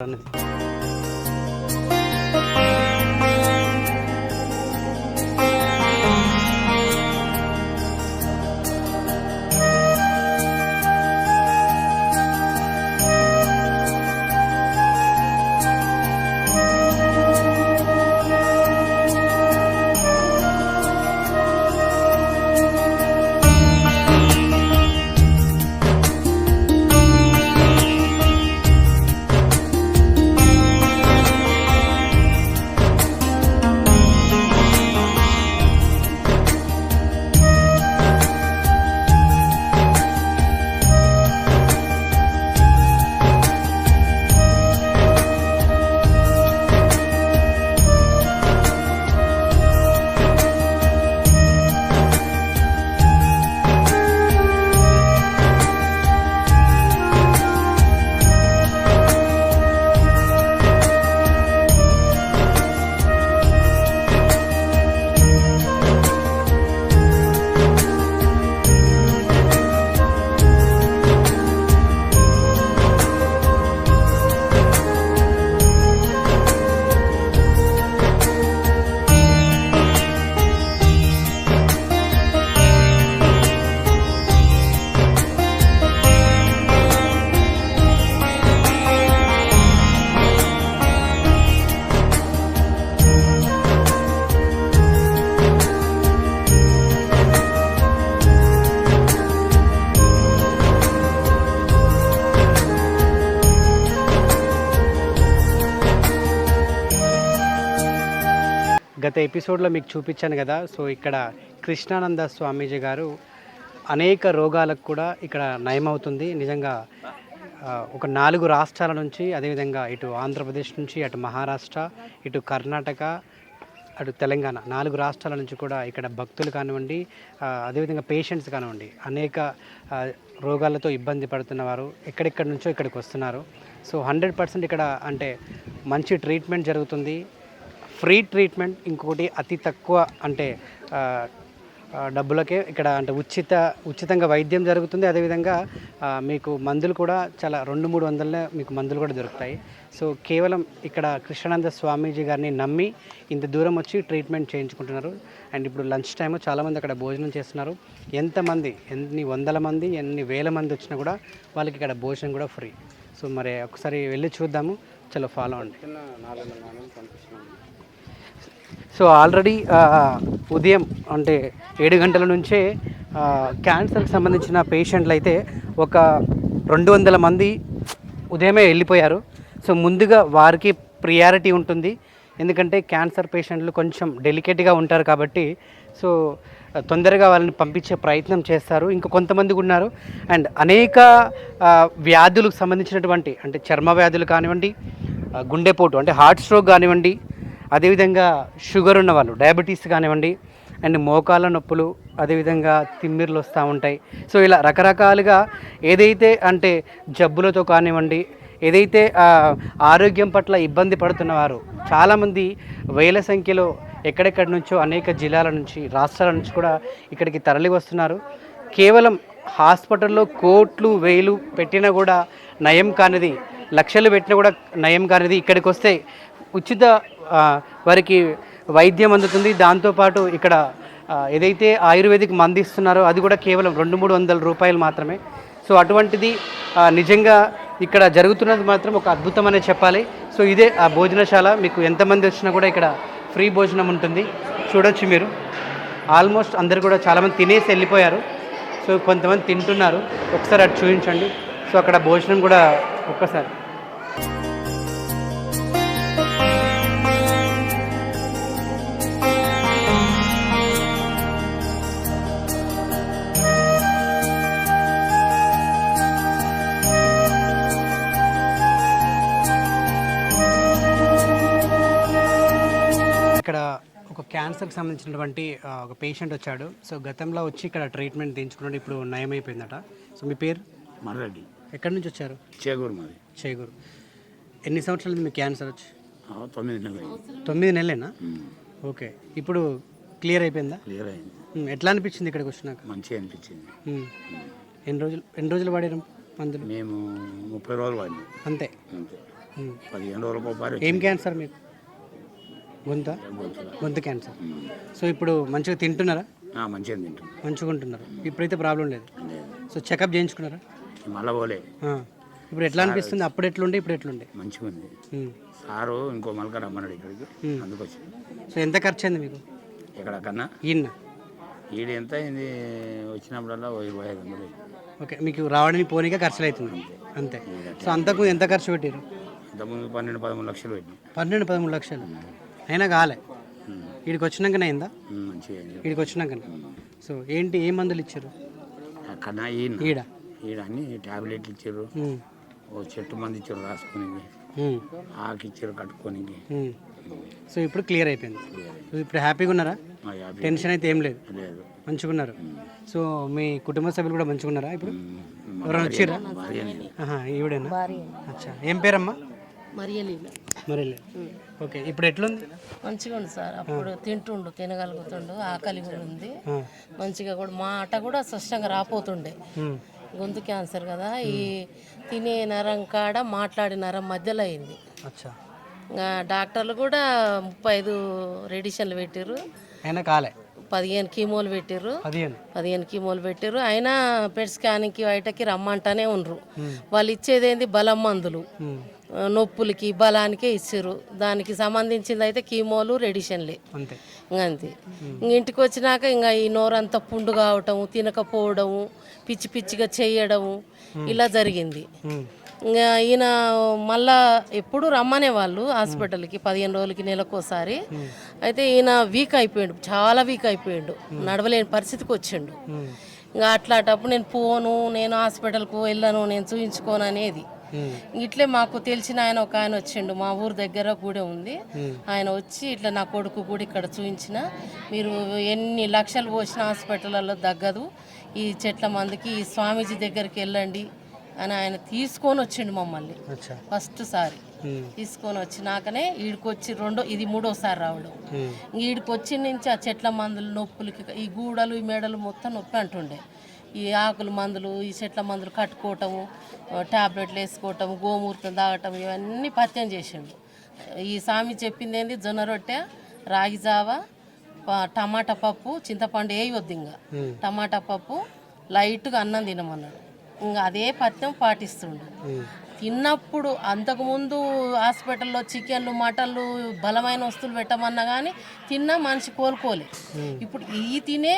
అనేది గత ఎపిసోడ్లో మీకు చూపించాను కదా సో ఇక్కడ కృష్ణానంద స్వామీజీ గారు అనేక రోగాలకు కూడా ఇక్కడ నయమవుతుంది. నిజంగా ఒక నాలుగు రాష్ట్రాల నుంచి అదేవిధంగా ఇటు ఆంధ్రప్రదేశ్ నుంచి అటు మహారాష్ట్ర ఇటు కర్ణాటక అటు తెలంగాణ నాలుగు రాష్ట్రాల నుంచి కూడా ఇక్కడ భక్తులు కానివ్వండి అదేవిధంగా పేషెంట్స్ కానివ్వండి అనేక రోగాలతో ఇబ్బంది పడుతున్న వారు ఎక్కడెక్కడి నుంచో ఇక్కడికి వస్తున్నారు. సో హండ్రెడ్ పర్సెంట్ ఇక్కడ అంటే మంచి ట్రీట్మెంట్ జరుగుతుంది. ఫ్రీ ట్రీట్మెంట్ ఇంకొకటి అతి తక్కువ అంటే డబ్బులకే ఇక్కడ అంటే ఉచిత ఉచితంగా వైద్యం జరుగుతుంది. అదేవిధంగా మీకు మందులు కూడా చాలా రెండు మూడు వందలనే మీకు మందులు కూడా దొరుకుతాయి. సో కేవలం ఇక్కడ కృష్ణానంద స్వామీజీ గారిని నమ్మి ఇంత దూరం వచ్చి ట్రీట్మెంట్ చేయించుకుంటున్నారు. అండ్ ఇప్పుడు లంచ్ టైం చాలామంది అక్కడ భోజనం చేస్తున్నారు. ఎంతమంది ఎన్ని వందల మంది ఎన్ని వేల మంది వచ్చినా కూడా వాళ్ళకి ఇక్కడ భోజనం కూడా ఫ్రీ. సో మరి ఒకసారి వెళ్ళి చూద్దాము. చలో ఫాలో అండి. సో ఆల్రెడీ ఉదయం అంటే ఏడు గంటల నుంచే క్యాన్సర్కి సంబంధించిన పేషెంట్లు అయితే ఒక రెండు వందల మంది ఉదయమే వెళ్ళిపోయారు. సో ముందుగా వారికి ప్రియారిటీ ఉంటుంది. ఎందుకంటే క్యాన్సర్ పేషెంట్లు కొంచెం డెలికేట్గా ఉంటారు కాబట్టి సో తొందరగా వాళ్ళని పంపించే ప్రయత్నం చేస్తారు. ఇంకా కొంతమంది ఉన్నారు. అండ్ అనేక వ్యాధులకు సంబంధించినటువంటి అంటే చర్మ వ్యాధులు కానివ్వండి గుండెపోటు అంటే హార్ట్ స్ట్రోక్ కానివ్వండి అదేవిధంగా షుగర్ ఉన్న వాళ్ళు డయాబెటీస్ కానివ్వండి అండ్ మోకాళ్ళ నొప్పులు అదేవిధంగా తిమ్మిర్లు వస్తూ ఉంటాయి. సో ఇలా రకరకాలుగా ఏదైతే అంటే జబ్బులతో కానివ్వండి ఏదైతే ఆరోగ్యం పట్ల ఇబ్బంది పడుతున్నవారు చాలామంది వేల సంఖ్యలో ఎక్కడెక్కడి నుంచో అనేక జిల్లాల నుంచి రాష్ట్రాల నుంచి కూడా ఇక్కడికి తరలి వస్తున్నారు కేవలం హాస్పిటల్లో కోట్లు వేలు పెట్టినా కూడా నయం కానిది లక్షలు పెట్టినా కూడా నయం కానిది ఇక్కడికి వస్తే ఉచిత వారికి వైద్యం అందుతుంది. దాంతోపాటు ఇక్కడ ఏదైతే ఆయుర్వేదిక్ మంది ఇస్తున్నారో అది కూడా కేవలం రెండు మూడు వందల రూపాయలు మాత్రమే. సో అటువంటిది నిజంగా ఇక్కడ జరుగుతున్నది మాత్రం ఒక అద్భుతం అనే చెప్పాలి. సో ఇదే ఆ భోజనశాల. మీకు ఎంతమంది వచ్చినా కూడా ఇక్కడ ఫ్రీ భోజనం ఉంటుంది. చూడొచ్చు మీరు. ఆల్మోస్ట్ అందరు కూడా చాలామంది తినేసి వెళ్ళిపోయారు. సో కొంతమంది తింటున్నారు. ఒకసారి అటు చూపించండి. సో అక్కడ భోజనం కూడా ఒక్కసారి. క్యాన్సర్కి సంబంధించినటువంటి ఒక పేషెంట్ వచ్చాడు. సో గతంలో వచ్చి ఇక్కడ ట్రీట్మెంట్ తీయించుకున్నాడు. ఇప్పుడు నయం అయిపోయిందట సో మీ పేరు? మర్రెడ్డి. ఎక్కడి నుంచి వచ్చారు? చేకూరు మాది. చేగూరు. ఎన్ని సంవత్సరాలు మీకు క్యాన్సర్ వచ్చి? తొమ్మిది నెలలు తొమ్మిది నెలలేనా? ఓకే. ఇప్పుడు క్లియర్ అయిపోయిందా? క్లియర్ అయింది. ఉమ్, ఎట్లా అనిపించింది ఇక్కడికి వచ్చినాక? మంచిగా అనిపించింది. ఉమ్. ఎన్ని రోజులు ఎన్ని రోజులు వాడారు మందులు? మేము ముప్పై రోజులు వాడినాం. అంతే. అంతే. ఉమ్. పదిహేను రోజులకు ఒకసారి ఏం క్యాన్సర్ మీకు? గొంత గొంతు క్యాన్సర్. సో ఇప్పుడు మంచిగా తింటున్నారా? మంచిగా తింటున్నాం. మంచిగా ఉంటున్నారు ఇప్పుడైతే ప్రాబ్లం లేదు. సో చెకప్ చేయించుకున్నారా? మళ్ళా పోలే. ఆ. ఇప్పుడు ఎట్లా అనిపిస్తుంది? అప్పుడు ఎట్లుండే ఇప్పుడు ఎట్లుండే? మంచిగా ఉంది ఉమ్. సారు ఇంకో మలక రమ్మన్నాడు ఇక్కడికి. అందుకొచ్చి. సో ఎంత ఖర్చు అయింది మీకు? ఇక్కడ కన్నా? ఈయన? ఈడు ఎంత అయింది? వచ్చినప్పుడల్లా ఓ ఇరవై ఐదు వందలు అయింది. ఓకే మీకు రావడానికి పోనీగా ఖర్చులు అవుతుంది అంతే. సో అంతకు ఎంత ఖర్చు పెట్టారు ఇంతకుముందు పన్నెండు పదమూడు లక్షలు పెట్టినాయి పన్నెండు పదమూడు లక్షలు. అయినా కాలే. వీడికి వచ్చినాకనే అయిందా మంచిగా వీడికి వచ్చినాకనే సో ఏంటి ఏ మందులు ఇచ్చారు? ఈడ? ఈడ అన్ని టాబ్లెట్లు ఇచ్చారు. ఓ చెట్టు మంది ఇచ్చారు రాసుకొని. ఆకు ఇచ్చారు కట్టుకొని. సో ఇప్పుడు క్లియర్ అయిపోయింది. ఇప్పుడు హ్యాపీగా ఉన్నారా? టెన్షన్ అయితే ఏం లేదు. లేదు. మంచిగా ఉన్నారు. సో మీ కుటుంబ సభ్యులు కూడా మంచిగా ఉన్నారా ఇప్పుడు? ఎవరైనా. ఆహా, ఈవిడేనా? అచ్చా. ఏం పేరమ్మా? మరియలీల. మరి ఓకే ఇప్పుడు ఎట్లుంది? మంచిగా ఉంది సార్. అప్పుడు తింటుండు తినగలుగుతుండు ఆకలి కూడా ఉంది. మంచిగా కూడా మాట కూడా స్పష్టంగా రాపోతుండే. గొంతు క్యాన్సర్ కదా ఈ తినే నరం కాడ మాట్లాడే నరం మధ్యలో అయింది. డాక్టర్లు కూడా ముప్పై ఐదు రెడిషన్లు పెట్టారు అయినా కాలే. పదిహేను కీమోలు పెట్టారు పదిహేను. కీమోలు పెట్టారు అయినా పెట్ స్కానింగ్కి బయటకి రమ్మంటానే ఉండ్రు. వాళ్ళు ఇచ్చేది ఏంది బలం మందులు. నొప్పులకి బలానికే ఇచ్చారు. దానికి సంబంధించింది అయితే కీమోలు రెడిషన్లే. అంతే. ఇంక అంతే. ఇంక ఇంటికి వచ్చినాక ఇంకా ఈ నోరంతా పుండు కావటము తినకపోవడము పిచ్చి పిచ్చిగా చేయడము ఇలా జరిగింది. ఇంకా ఈయన మళ్ళా ఎప్పుడు రమ్మనే వాళ్ళు హాస్పిటల్కి పదిహేను రోజులకి నెలకోసారి. అయితే ఈయన వీక్ అయిపోయాడు చాలా వీక్ అయిపోయాడు. నడవలేని పరిస్థితికి వచ్చిండు. ఇంకా అట్లాంటప్పుడు నేను పోను నేను హాస్పిటల్కు వెళ్ళను నేను చూయించుకోను అనేది. ఇట్లే మాకు తెలిసిన ఆయన ఒక ఆయన వచ్చిండు. మా ఊరు దగ్గర గుడి ఉంది. ఆయన వచ్చి ఇట్లా నా కొడుకు కూడా ఇక్కడ చూపించిన మీరు ఎన్ని లక్షలు పోసిన హాస్పిటల్లో తగ్గదు. ఈ చెట్ల మందికి ఈ స్వామీజీ దగ్గరికి వెళ్ళండి అని ఆయన తీసుకొని వచ్చిండు మమ్మల్ని. ఫస్ట్ సారి. తీసుకొని వచ్చినాకనే ఈడికి వచ్చి రెండో ఇది మూడోసారి రావడం. ఉమ్. ఈడికి వచ్చి నుంచి ఆ చెట్ల మందులు నొప్పులకి ఈ గూడలు ఈ మెడలు మొత్తం నొప్పి అంటుండే. ఈ ఆకుల మందులు ఈ చెట్ల మందులు కట్టుకోవటము ఆ, టాబ్లెట్లు వేసుకోవటము గోమూర్తం తాగటం ఇవన్నీ పత్యం చేసిండు. ఈ సామి చెప్పింది ఏంది జొన్న రొట్టె రాగి జావ ప- టమాటా పప్పు చింతపండు వేయవద్దు ఇంకా. టమాటా పప్పు లైట్గా అన్నం తినమన్నాడు. ఇంకా అదే పథ్యం పాటిస్తుండు. తిన్నప్పుడు అంతకుముందు హాస్పిటల్లో చికెన్లు మటన్లు బలమైన వస్తువులు పెట్టమన్నా కానీ తిన్నా మనిషి కోలుకోలే. ఇప్పుడు ఈ తినే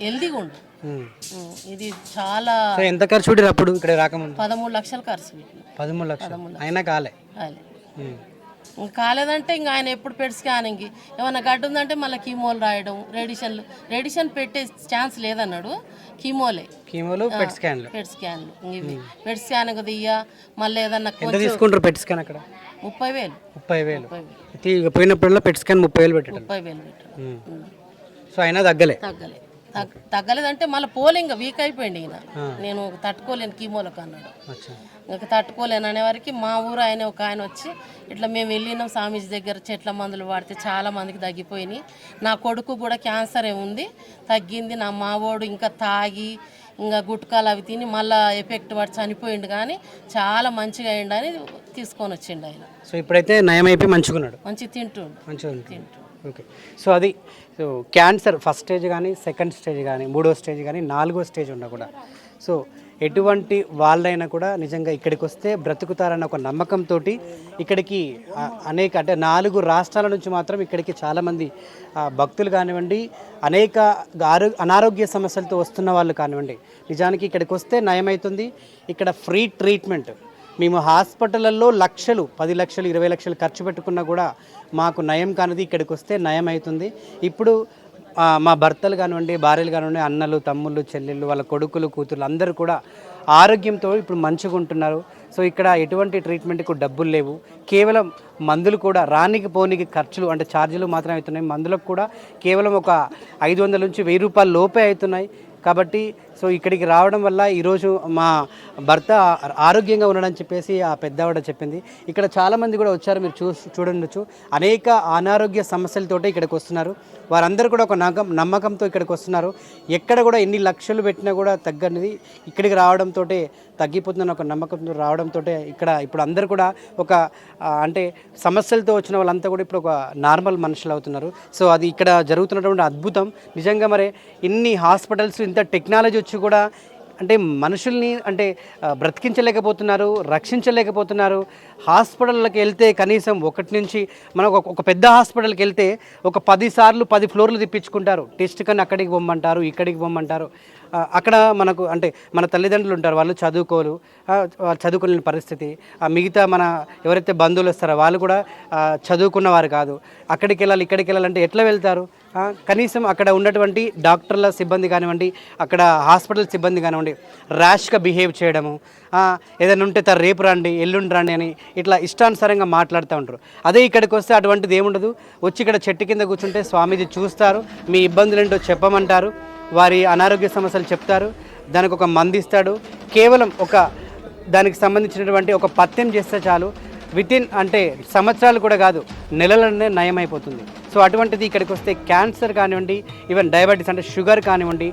హెల్దీగా ఉండు ఇది చాలా ఎంత ఖర్చు పెట్టారు అప్పుడు ఇక్కడ రాకముందు? పదమూడు లక్షలు ఖర్చు పెట్టిన. పదమూడు లక్షలు. అయినా కాలే. ఇంక కాలేదంటే ఇంకా ఆయన ఎప్పుడు పెట్టి స్కానింగ్ ఏమన్నా గడ్డ ఉందంటే మళ్ళీ కీమోలు రాయడం రేడిషన్లు. రేడిషన్ పెట్టే ఛాన్స్ లేదన్నాడు. కీమోలే. కీమోలు పెట్ స్కాన్లు. పెట్ స్కాన్లు. ఇవి. పెట్ స్కాన్ దియ్య. మళ్ళీ ఏదన్నా తీసుకుంటారు పెట్ స్కాన్ అక్కడ? ముప్పై వేలు. ముప్పై వేలు. పోయినప్పుడల్లా పెట్ స్కాన్ ముప్పై వేలు పెట్టడం ముప్పై వేలు పెట్టాడు ఉమ్. సో అయినా తగ్గలే. తగ్గలే. తగ్గ- తగ్గలేదంటే మళ్ళీ పోలే ఇంకా వీక్ అయిపోయింది ఈయన. నేను తట్టుకోలేను కీమోలకు అన్నాడు. ఇంకా తట్టుకోలేను అనే వరకు మా ఊరు ఆయన ఒక ఆయన వచ్చి ఇట్లా మేము వెళ్ళినాం స్వామీజీ దగ్గర చెట్ల మందులు వాడితే చాలా మందికి తగ్గిపోయినాయి. నా కొడుకు కూడా క్యాన్సరే ఉంది తగ్గింది. నా మావోడు ఇంకా తాగి ఇంకా గుట్కాలు అవి తిని మళ్ళీ ఎఫెక్ట్ పడి చనిపోయిండు కానీ చాలా మంచిగా అయిండు అని తీసుకొని వచ్చిండు ఆయన. సో ఇప్పుడైతే నయం అయిపోయి మంచుకున్నాడు మంచిగా తింటుండు. మంచిగా ఓకే. సో అది సో క్యాన్సర్ ఫస్ట్ స్టేజ్ కానీ సెకండ్ స్టేజ్ కానీ మూడో స్టేజ్ కానీ నాలుగో స్టేజ్ ఉన్నా కూడా. సో ఎటువంటి వాళ్ళైనా కూడా నిజంగా ఇక్కడికి వస్తే బ్రతుకుతారన్న ఒక నమ్మకంతో ఇక్కడికి అనేక అంటే నాలుగు రాష్ట్రాల నుంచి మాత్రం ఇక్కడికి చాలామంది భక్తులు కానివ్వండి అనేక ఆరో అనారోగ్య సమస్యలతో వస్తున్న వాళ్ళు కానివ్వండి. నిజానికి ఇక్కడికి వస్తే నయమవుతుంది ఇక్కడ ఫ్రీ ట్రీట్మెంట్ మేము హాస్పిటల్లో లక్షలు పది లక్షలు ఇరవై లక్షలు ఖర్చు పెట్టుకున్నా కూడా మాకు నయం కానిది ఇక్కడికి వస్తే నయం అవుతుంది ఇప్పుడు మా భర్తలు కానివ్వండి భార్యలు కానివ్వండి అన్నలు తమ్ముళ్ళు చెల్లెళ్ళు వాళ్ళ కొడుకులు కూతుర్లు అందరూ కూడా ఆరోగ్యంతో ఇప్పుడు మంచిగా ఉంటున్నారు. సో ఇక్కడ ఎటువంటి ట్రీట్మెంట్కు డబ్బులు లేవు. కేవలం మందులు కూడా రానికి పోనీకి ఖర్చులు అంటే ఛార్జీలు మాత్రమే అవుతున్నాయి. మందులకు కూడా కేవలం ఒక ఐదు వందల నుంచి వెయ్యి రూపాయల లోపే అవుతున్నాయి. కాబట్టి సో ఇక్కడికి రావడం వల్ల ఈరోజు మా భర్త ఆరోగ్యంగా ఉన్నాడని చెప్పేసి ఆ పెద్దవాడ చెప్పింది. ఇక్కడ చాలామంది కూడా వచ్చారు మీరు చూ చూడండొచ్చు అనేక అనారోగ్య సమస్యలతోటి ఇక్కడికి వస్తున్నారు. వారందరూ కూడా ఒక నమ్మకం నమ్మకంతో ఇక్కడికి వస్తున్నారు. ఎక్కడ కూడా ఎన్ని లక్షలు పెట్టినా కూడా తగ్గనిది. ఇక్కడికి రావడంతో తగ్గిపోతుందని ఒక నమ్మకంతో రావడంతో ఇక్కడ ఇప్పుడు అందరూ కూడా ఒక అంటే సమస్యలతో వచ్చిన వాళ్ళంతా కూడా ఇప్పుడు ఒక నార్మల్ మనుషులు అవుతున్నారు. సో అది ఇక్కడ జరుగుతున్నటువంటి అద్భుతం. నిజంగా మరి ఇన్ని హాస్పిటల్స్ ఇంత టెక్నాలజీ వచ్చి కూడా అంటే మనుషుల్ని అంటే బ్రతికించలేకపోతున్నారు రక్షించలేకపోతున్నారు. హాస్పిటల్కి వెళ్తే కనీసం ఒకటి నుంచి మనం ఒక- ఒక పెద్ద హాస్పిటల్కి వెళ్తే ఒక పది సార్లు పది ఫ్లోర్లు తిప్పించుకుంటారు. టెస్ట్ కానీ అక్కడికి పొమ్మంటారు ఇక్కడికి పొమ్మంటారు. అక్కడ మనకు అంటే మన తల్లిదండ్రులు ఉంటారు వాళ్ళు చదువుకోరు ఆ, చదువుకోలేని పరిస్థితి. ఆ, మిగతా మన ఎవరైతే బంధువులు వస్తారో వాళ్ళు కూడా చదువుకున్న వారు కాదు. అక్కడికి వెళ్ళాలి ఇక్కడికి వెళ్ళాలంటే ఎట్లా వెళ్తారు? కనీసం అక్కడ ఉన్నటువంటి డాక్టర్ల సిబ్బంది కానివ్వండి అక్కడ హాస్పిటల్ సిబ్బంది కానివ్వండి ర్యాష్గా బిహేవ్ చేయడము ఏదైనా ఉంటే తర రేపు రండి ఎల్లుండి రండి అని ఇట్లా ఇష్టానుసారంగా మాట్లాడుతూ ఉంటారు. అదే ఇక్కడికి వస్తే అటువంటిది ఏముండదు? వచ్చి ఇక్కడ చెట్టు కింద కూర్చుంటే స్వామీజీ చూస్తారు మీ ఇబ్బందులు ఏంటో చెప్పమంటారు. వారి అనారోగ్య సమస్యలు చెప్తారు. దానికి ఒక మందిస్తాడు కేవలం ఒక దానికి సంబంధించినటువంటి ఒక పత్యం చేస్తే చాలు. విత్ ఇన్ అంటే సంవత్సరాలు కూడా కాదు నెలలనే నయం అయిపోతుంది సో అటువంటిది ఇక్కడికి వస్తే క్యాన్సర్ కానివ్వండి ఈవెన్ డయాబెటీస్ అంటే షుగర్ కానివ్వండి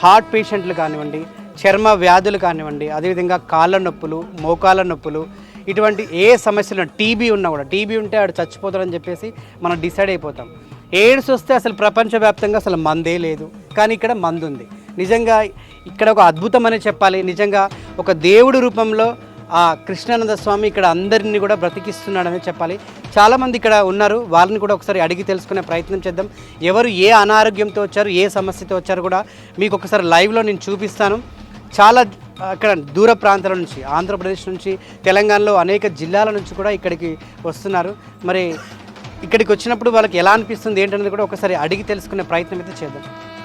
హార్ట్ పేషెంట్లు కానివ్వండి చర్మ వ్యాధులు కానివ్వండి అదేవిధంగా కాళ్ళ నొప్పులు మోకాళ్ళ నొప్పులు ఇటువంటి ఏ సమస్యలు టీబీ ఉన్నా కూడా టీబీ ఉంటే ఆడు చచ్చిపోతాడని చెప్పేసి మనం డిసైడ్ అయిపోతాం. ఎయిడ్స్ వస్తే అసలు ప్రపంచవ్యాప్తంగా అసలు మందే లేదు. కానీ ఇక్కడ మందు ఉంది నిజంగా ఇక్కడ ఒక అద్భుతం అనే చెప్పాలి. నిజంగా ఒక దేవుడి రూపంలో ఆ కృష్ణానంద స్వామి ఇక్కడ అందరినీ కూడా బ్రతికిస్తున్నాడని చెప్పాలి. చాలామంది ఇక్కడ ఉన్నారు. వాళ్ళని కూడా ఒకసారి అడిగి తెలుసుకునే ప్రయత్నం చేద్దాం. ఎవరు ఏ అనారోగ్యంతో వచ్చారు ఏ సమస్యతో వచ్చారు కూడా మీకు ఒకసారి లైవ్లో నేను చూపిస్తాను. చాలా అక్కడ దూర ప్రాంతాల నుంచి ఆంధ్రప్రదేశ్ నుంచి తెలంగాణలో అనేక జిల్లాల నుంచి కూడా ఇక్కడికి వస్తున్నారు. మరి ఇక్కడికి వచ్చినప్పుడు వాళ్ళకి ఎలా అనిపిస్తుంది ఏంటనేది కూడా ఒకసారి అడిగి తెలుసుకునే ప్రయత్నం అయితే చేద్దాం.